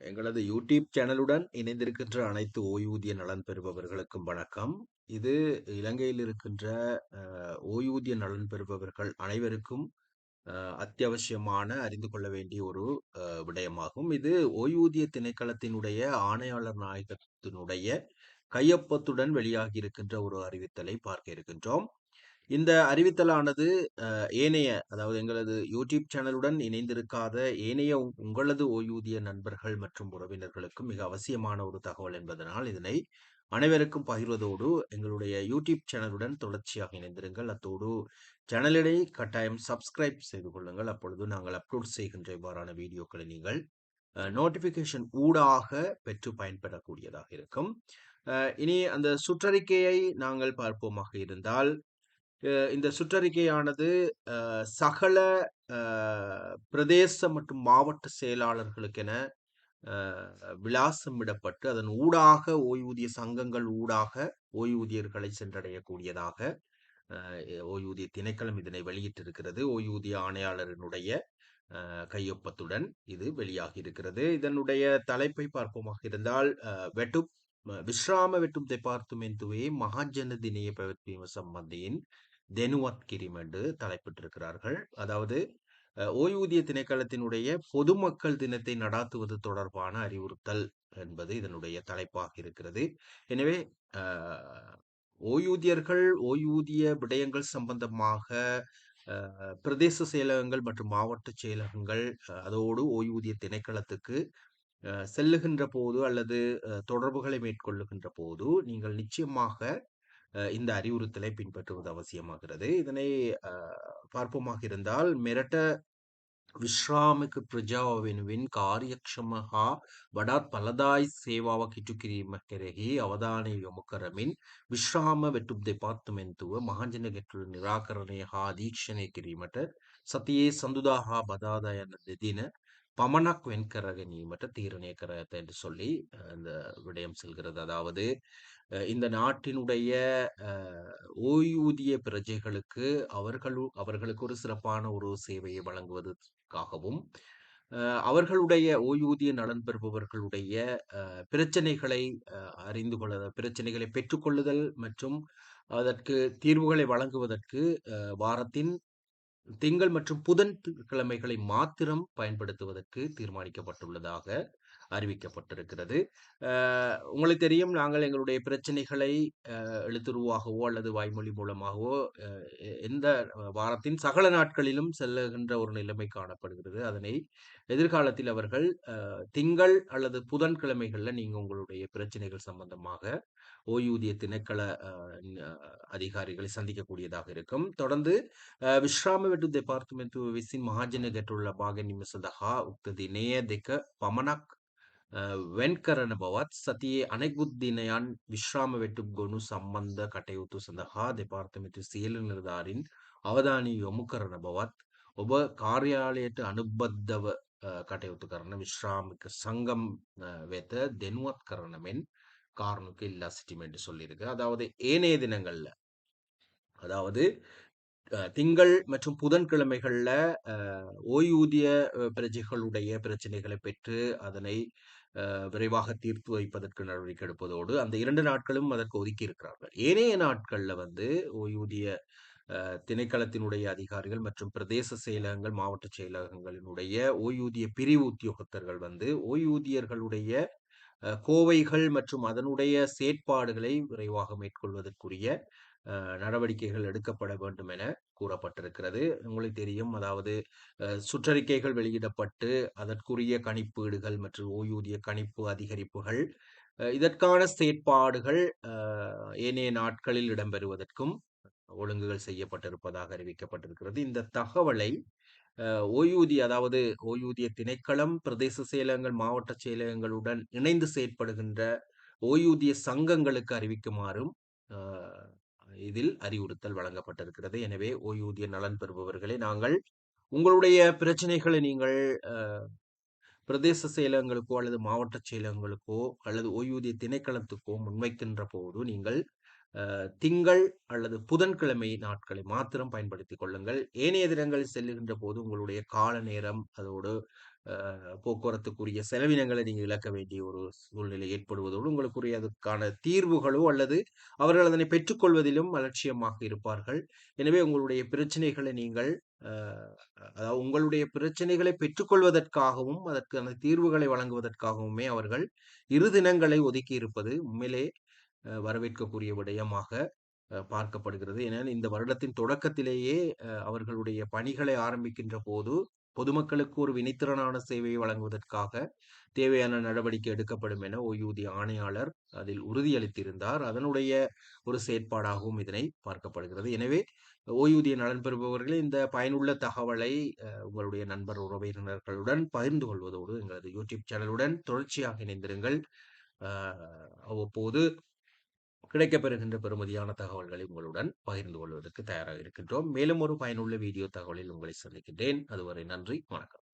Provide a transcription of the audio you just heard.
எங்களது யூடியூப் சேனலுடன் இணைந்திருக்கின்ற அனைத்து ஓய்வூதிய நலன் பெறுபவர்களுக்கும் வணக்கம். இது இலங்கையில் இருக்கின்ற ஓய்வூதிய நலன் பெறுபவர்கள் அனைவருக்கும் அத்தியாவசியமான அறிந்து கொள்ள வேண்டிய ஒரு விடயமாகும். இது ஓய்வூதிய திணைக்களத்தினுடைய ஆணையாளர் நாயகத்தினுடைய கையொப்பத்துடன் வெளியாகி இருக்கின்ற ஒரு அறிவித்தலை பார்க்க இருக்கின்றோம். இந்த அறிவித்தலானது ஏனைய அதாவது எங்களது யூடியூப் சேனலுடன் இணைந்திருக்காத ஏனைய உங்களது ஓய்வூதிய நண்பர்கள் மற்றும் உறவினர்களுக்கும் மிக அவசியமான ஒரு தகவல் என்பதனால் இதனை அனைவருக்கும் பகிர்வதோடு எங்களுடைய யூடியூப் சேனலுடன் தொடர்ச்சியாக இணைந்திருங்கள். அத்தோடு சேனலிடை கட்டாயம் சப்ஸ்கிரைப் செய்து கொள்ளுங்கள். அப்பொழுது நாங்கள் அப்லோட் செய்கின்ற இவ்வாறான வீடியோக்களை நீங்கள் நோட்டிஃபிகேஷன் ஊடாக பெற்று பயன்படக்கூடியதாக இருக்கும். இனி அந்த சுற்றறிக்கையை நாங்கள் பார்ப்போமாக இருந்தால் இந்த சுற்றறிக்கையானது சகல பிரதேச மற்றும் மாவட்ட செயலாளர்களுக்கென விளாசமிடப்பட்டு அதன் ஊடாக ஓய்வூதிய சங்கங்கள் ஊடாக ஓய்வூதியர்களை சென்றடையக்கூடியதாக ஓய்வூதிய திணைக்களம் இதனை வெளியிட்டிருக்கிறது. ஓய்வூதிய ஆணையாளரினுடைய கையொப்பத்துடன் இது வெளியாகி இருக்கிறது இதனுடைய தலைப்பை பார்ப்போமாக இருந்தால் வெட்டு விஸ்ராம வெட்டும் தெப்பார்த்துமென்துவே மகாஜன தினைய பவத்வீம சம்பந்தியின் தெனுவத் கிரிம் என்று தலைப்பிட்டிருக்கிறார்கள். அதாவது அஹ், ஓய்வூதிய திணைக்களத்தினுடைய பொதுமக்கள் தினத்தை நடாத்துவது தொடர்பான அறிவுறுத்தல் என்பது இதனுடைய தலைப்பாக இருக்கிறது. எனவே ஓய்வூதியர்கள் ஓய்வூதிய விடயங்கள் சம்பந்தமாக பிரதேச செயலகங்கள் மற்றும் மாவட்ட செயலகங்கள் அஹ், அதோடு ஓய்வூதிய திணைக்களத்துக்கு அஹ், செல்லுகின்ற போது அல்லது அஹ், தொடர்புகளை மேற்கொள்ளுகின்ற போது நீங்கள் நிச்சயமாக இந்த அறிவுறுத்தலை பின்பற்றுவது அவசியமாகிறது இதனை அஹ், பார்ப்போமாக இருந்தால் மெரட்ட විශ්‍රාමික ප්‍රජාව වෙනුවෙන් කාර්යක්ෂම හා වඩාත් පලදායි සේවාවක් ඉටු කිරීම කෙරෙහි අවධානය යොමු කරමින් විශ්‍රාම වෙටුම් දෙපාර්තමෙන්තුව මහජන ගැටලු නිරාකරණය හා අධීක්ෂණය කිරීමට සතියේ සඳුදා හා බදාදා යන දෙදින பமனக் வெண்கர கனிமட்ட தீரணைய கரத்தை என்று சொல்லி இந்த விடயம் செல்கிறது. அதாவது இந்த நாட்டினுடைய ஓய்வூதிய பிரஜைகளுக்கு அவர்கள் அவர்களுக்கு ஒரு சிறப்பான ஒரு சேவையை வழங்குவதற்காகவும் அவர்களுடைய ஓய்வூதிய நலன் பெறுபவர்களுடைய பிரச்சனைகளை அறிந்து கொள்ள பிரச்சனைகளை பெற்றுக்கொள்ளுதல் மற்றும் அதற்கு தீர்வுகளை வழங்குவதற்கு வாரத்தின் திங்கள் மற்றும் புதன் கிழமைகளை மாத்திரம் பயன்படுத்துவதற்கு தீர்மானிக்கப்பட்டுள்ளதாக அறிவிக்கப்பட்டிருக்கிறது. உங்களுக்கு தெரியும் நாங்கள் எங்களுடைய பிரச்சனைகளை எழுத்துருவாகவோ அல்லது வாய்மொழி மூலமாகவோ எந்த வாரத்தின் சகல நாட்களிலும் செல்லுகின்ற ஒரு நிலைமை காணப்படுகிறது. அதனை எதிர்காலத்தில் அவர்கள் திங்கள் அல்லது புதன்கிழமைகளில் நீங்கள் உங்களுடைய பிரச்சனைகள் சம்பந்தமாக ஓய்வூதிய திணைக்கள அதிகாரிகளை சந்திக்கக்கூடியதாக இருக்கும். தொடர்ந்து ವಿಶ್ರಾಮ ಬಿಟ್ಟು ಡೆಪಾರ್ಟ್ಮೆಂಟ್ ವಿಸಿನ್ ಮಹಾಜನಗಟ್ಟುಳ್ಳ ಭಾಗ ನಿಮ್ಮ ಸದಹ ಉಕ್ತದೆ ನೇಯ ದಿಕ್ಕ වෙන් කරන බවත් සතියේ අනෙකුත් දිනයන් විශ්‍රාම වෙටුම් ගොනු සම්බන්ධ කටයුතු සඳහා දෙපාර්තමෙන්තු සියලු නිලධාරීන් අවධානය යොමු කරන බවත් ඔබ කාර්යාලයට අනුබද්ධව අ, කටයුතු කරන විශ්‍රාමික සංගම් අ, වෙත දෙනුවත් කරන මෙන් காரணக்கு இல்லா சிட்டிம் என்று சொல்லியிருக்கு அதாவது ஏனைய தினங்கள்ல அதாவது அஹ், திங்கள் மற்றும் புதன்கிழமைகள்ல அஹ், ஓய்வூதிய பிரஜைகளுடைய பிரச்சனைகளை பெற்று அதனை அஹ், விரைவாக தீர்த்து வைப்பதற்கு நடவடிக்கை எடுப்பதோடு அந்த இரண்டு நாட்களும் அதற்கு ஒதுக்கி இருக்கிறார்கள். ஏனைய நாட்கள்ல வந்து ஓய்வூதிய திணைக்களத்தினுடைய அதிகாரிகள் மற்றும் பிரதேச செயலகங்கள் மாவட்ட செயலகங்களினுடைய ஓய்வூதிய பிரிவு உத்தியோகத்தர்கள் வந்து ஓய்வூதியர்களுடைய அஹ், கோவைகள் மற்றும் அதனுடைய செயற்பாடுகளை விரைவாக மேற்கொள்வதற்குரிய நடவடிக்கைகள் எடுக்கப்பட வேண்டும் என கூறப்பட்டிருக்கிறது. உங்களுக்கு தெரியும் அதாவது சுற்றறிக்கைகள் வெளியிடப்பட்டு அதற்குரிய கணிப்பீடுகள் மற்றும் ஓய்வூதிய கணிப்பு அதிகரிப்புகள் இதற்கான செயற்பாடுகள் ஏனைய நாட்களில் இடம்பெறுவதற்கும் ஒழுங்குகள் செய்யப்பட்டிருப்பதாக அறிவிக்கப்பட்டிருக்கிறது. இந்த தகவலை ஓய்வூதிய அதாவது ஓய்வூதிய திணைக்களம் பிரதேச செயலகங்கள் மாவட்ட செயலகங்களுடன் இணைந்து செயற்படுகின்ற ஓய்வூதிய சங்கங்களுக்கு அறிவிக்குமாறும் இதில் அறிவுறுத்தல் வழங்கப்பட்டிருக்கிறது. எனவே ஓய்வூதிய நலன் பெறுபவர்களே நாங்கள் உங்களுடைய பிரச்சனைகளை நீங்கள் பிரதேச செயலகங்களுக்கோ அல்லது மாவட்ட செயலகங்களுக்கோ அல்லது ஓய்வூதிய திணைக்களத்துக்கோ முன்வைக்கின்ற போது நீங்கள் அஹ், திங்கள் அல்லது புதன்கிழமை நாட்களை மாத்திரம் பயன்படுத்திக் கொள்ளுங்கள். ஏனைய தினங்களில் செல்லுகின்ற போது உங்களுடைய கால நேரம் அதோடு போக்குவரத்துக்குரிய செலவினங்களை நீங்கள் இழக்க வேண்டிய ஒரு சூழ்நிலை ஏற்படுவதோடு உங்களுக்குரிய அதுக்கான தீர்வுகளோ அல்லது அவர்கள் அதனை பெற்றுக்கொள்வதிலும் அலட்சியமாக இருப்பார்கள். எனவே உங்களுடைய பிரச்சனைகளை நீங்கள் அதாவது உங்களுடைய பிரச்சனைகளை பெற்றுக்கொள்வதற்காகவும் அதற்கான தீர்வுகளை வழங்குவதற்காகவுமே அவர்கள் இரு தினங்களை ஒதுக்கி இருப்பது உண்மையிலே வரவேற்கக்கூடிய விடயமாக பார்க்கப்படுகிறது. ஏனெனில் இந்த வருடத்தின் தொடக்கத்திலேயே அவர்களுடைய பணிகளை ஆரம்பிக்கின்ற போது பொதுமக்களுக்கு ஒரு வினைத்திறனான சேவையை வழங்குவதற்காக தேவையான நடவடிக்கை எடுக்கப்படும் என ஓய்வூதிய ஆணையாளர் அதில் உறுதியளித்திருந்தார். அதனுடைய ஒரு செயற்பாடாகவும் இதனை பார்க்கப்படுகிறது. எனவே ஓய்வூதிய நலன் பெறுபவர்கள் இந்த பயனுள்ள தகவலை உங்களுடைய நண்பர் உறவினர்களுடன் பகிர்ந்து கொள்வதோடு எங்களது யூடியூப் சேனலுடன் தொடர்ச்சியாக இணைந்திருங்கள். அவ்வப்போது கிடைக்கப்பெறுகின்ற பெறுமதியான தகவல்களை உங்களுடன் பகிர்ந்து கொள்வதற்கு தயாராக இருக்கின்றோம். மேலும் ஒரு பயனுள்ள வீடியோ தகவலில் உங்களை சந்திக்கின்றேன். அதுவரை நன்றி. வணக்கம்.